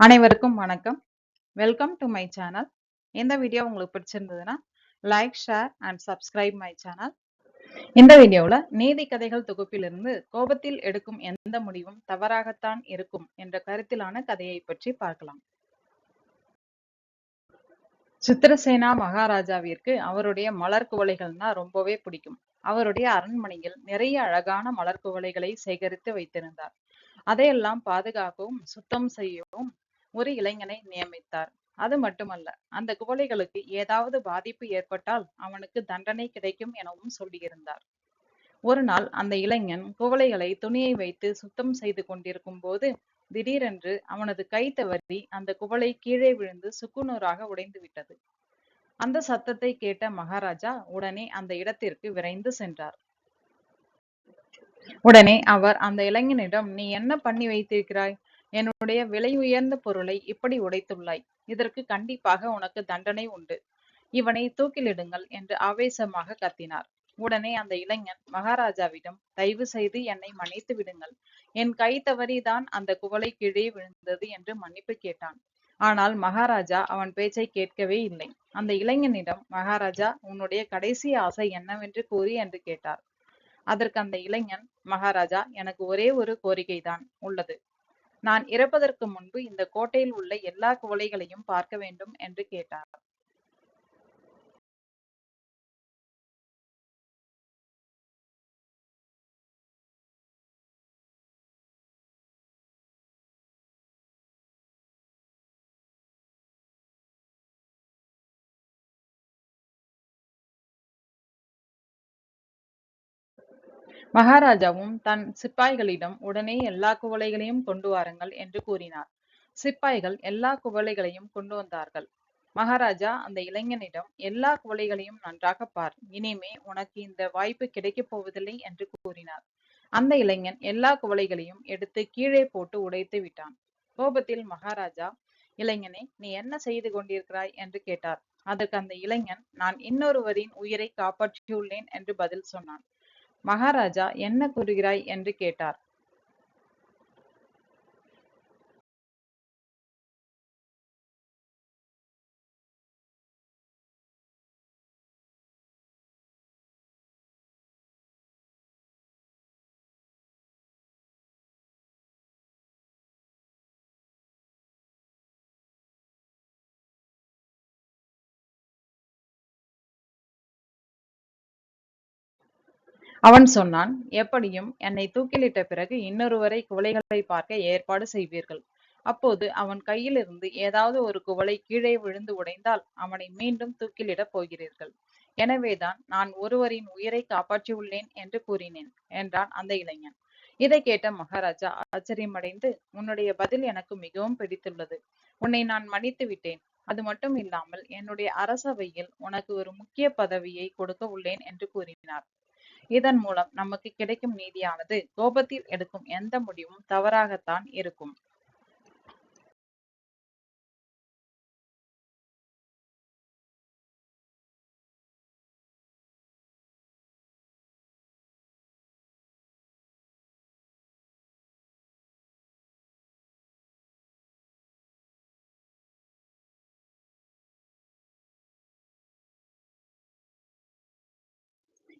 அனைவருக்கும் வணக்கம். Welcome to my channel இந்த வீடியோ உங்களுக்கு பிடிச்சிருந்ததுன்னா like share and subscribe my channel இந்த வீடியோவில் நீதி கதைகள் தொகுப்பிலிருந்து கோபத்தில் எடுக்கும் எந்த முடிவும் தவறாகத்தான் இருக்கும் என்ற கருத்திலான கதையை பற்றி பார்க்கலாம். சித்திரசேனா மகாராஜாவிற்கு அவருடைய மலர் குவளைகள்னா ரொம்பவே பிடிக்கும். அவருடைய அரண்மனையில் நிறைய அழகான மலர் குவளைகளை சேகரித்து வைத்திருந்தார். அதையெல்லாம் பாதுகாக்கவும் சுத்தம் செய்யவும் ஒரு இளைஞனை நியமித்தார். அது மட்டுமல்ல அந்த குவளைகளுக்கு ஏதாவது பாதிப்பு ஏற்பட்டால் அவனுக்கு தண்டனை கிடைக்கும் எனவும் சொல்லியிருந்தார். ஒரு நாள் அந்த இளைஞன் குவளைகளை துணியை வைத்து சுத்தம் செய்து கொண்டிருக்கும் போது திடீரென்று அவனது கை தவறி அந்த குவளை கீழே விழுந்து சுக்குநூறாக உடைந்து விட்டது. அந்த சத்தத்தை கேட்ட மகாராஜா உடனே அந்த இடத்திற்கு விரைந்து சென்றார். உடனே அவர் அந்த இளைஞனிடம் நீ என்ன பண்ணி வைத்திருக்கிறாய்? என்னுடைய விலை உயர்ந்த பொருளை இப்படி உடைத்துள்ளாய். இதற்கு கண்டிப்பாக உனக்கு தண்டனை உண்டு. இவனை தூக்கிலிடுங்கள் என்று ஆவேசமாக கத்தினார். உடனே அந்த இளைஞன் மகாராஜாவிடம் தயவு செய்து என்னை மன்னித்து விடுங்கள். என் கை தவறிதான் அந்த குவளை கீழே விழுந்தது என்று மன்னிப்பு கேட்டான். ஆனால் மகாராஜா அவன் பேச்சை கேட்கவே இல்லை. அந்த இளைஞனிடம் மகாராஜா உன்னுடைய கடைசி ஆசை என்னவென்று கூறி என்று கேட்டார். அதற்கு அந்த இளைஞன் மகாராஜா எனக்கு ஒரே ஒரு கோரிக்கைதான் உள்ளது. நான் இறப்பதற்கு முன்பு இந்த கோட்டையில் உள்ள எல்லா குவளைகளையும் பார்க்க வேண்டும் என்று கேட்டார். மகாராஜாவும் தன் சிப்பாய்களிடம் உடனே எல்லா குவளைகளையும் கொண்டு வாருங்கள் என்று கூறினார். சிப்பாய்கள் எல்லா குவளைகளையும் கொண்டு வந்தார்கள். மகாராஜா அந்த இளைஞனிடம் எல்லா குவளைகளையும் நன்றாக பார். இனிமே உனக்கு இந்த வாய்ப்பு கிடைக்கப் போவதில்லை என்று கூறினார். அந்த இளைஞன் எல்லா குவளைகளையும் எடுத்து கீழே போட்டு உடைத்து விட்டான். கோபத்தில் மகாராஜா இளைஞனை நீ என்ன செய்து கொண்டிருக்கிறாய்? என்று கேட்டார். அதற்கு அந்த இளைஞன் நான் இன்னொருவரின் உயிரை காப்பாற்றியுள்ளேன் என்று பதில் சொன்னான். மகாராஜா என்ன கூறுகிறாய் என்று கேட்டார். அவன் சொன்னான் எப்படியும் என்னை தூக்கிலிட்ட பிறகு இன்னொருவரை குவளைகளை பார்க்க ஏற்பாடு செய்வீர்கள். அப்போது அவன் கையிலிருந்து ஏதாவது ஒரு குவளை கீழே விழுந்து உடைந்தால் அவனை மீண்டும் தூக்கிலிடப் போகிறீர்கள். எனவேதான் நான் ஒருவரின் உயிரை காப்பாற்றியுள்ளேன் என்று கூறினேன் என்றான் அந்த இளைஞன். இதை கேட்ட மகாராஜா ஆச்சரியமடைந்து உன்னுடைய பதில் எனக்கு மிகவும் பிடித்துள்ளது. உன்னை நான் மன்னித்து விட்டேன். அது மட்டும் இல்லாமல் என்னுடைய அரசவையில் உனக்கு ஒரு முக்கிய பதவியை கொடுக்க உள்ளேன் என்று கூறினார். இதன் மூலம் நமக்கு கிடைக்கும் நீதியானது கோபத்தில் எடுக்கும் எந்த முடிவும் தவறாகத்தான் இருக்கும்.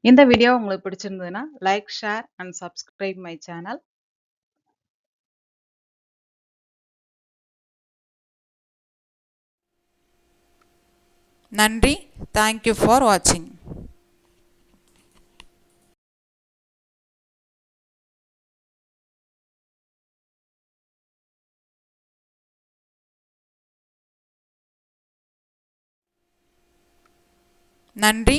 இந்த வீடியோ உங்களுக்கு பிடிச்சிருந்ததுன்னா like share and subscribe my channel நன்றி. தேங்க்யூ ஃபார் வாட்சிங் நன்றி.